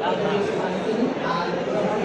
ইসলামী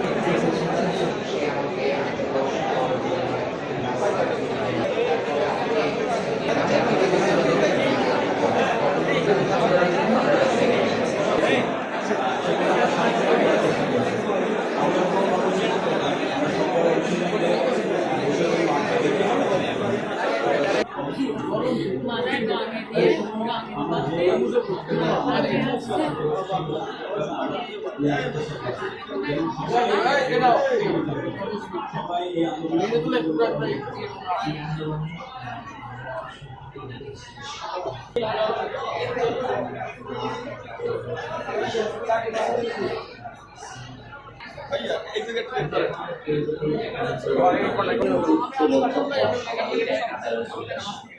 ফাউন্ডেশনের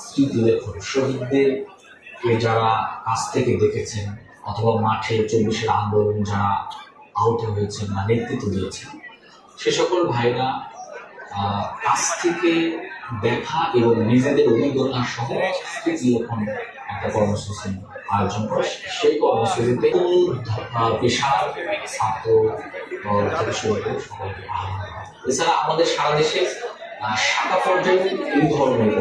স্মৃতি লেখন শহীদদের যারা কাছ থেকে দেখেছেন অথবা মাঠে চব্বিশের আন্দোলন যারা আহত হয়েছেন বা নেতৃত্ব দিয়েছেন, সে সকল ভাইরা কাছ থেকে দেখা এবং নিজেদের অভিজ্ঞতা সহ স্মৃতিলেখন একটা কর্মসূচি আয়োজন করে। সেই কর্মসূচিতে পেশার ছাত্র সকলকে আহ্বান এছাড়া আমাদের সারা দেশে শাখা পর্যায়ে এই ধরনের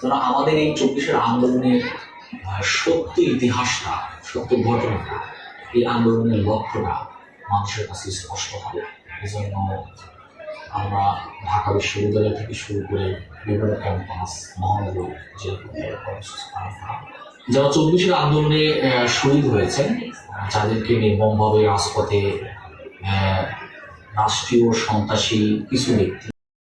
যেন আমাদের এই চব্বিশের আন্দোলনের সত্য ইতিহাসটা, সত্য ঘটনাটা, এই আন্দোলনের লক্ষ্যটা মানুষের কাছে স্পষ্ট হবে এজন্য আমরা ঢাকা বিশ্ববিদ্যালয় থেকে শুরু করে বিভিন্ন ক্যাম্পাস, মহানগর। যারা চব্বিশের আন্দোলনে শহীদ হয়েছেন যাদেরকে নির্মমভাবে রাজপথে রাষ্ট্রীয় সন্ত্রাসী কিছু ব্যক্তি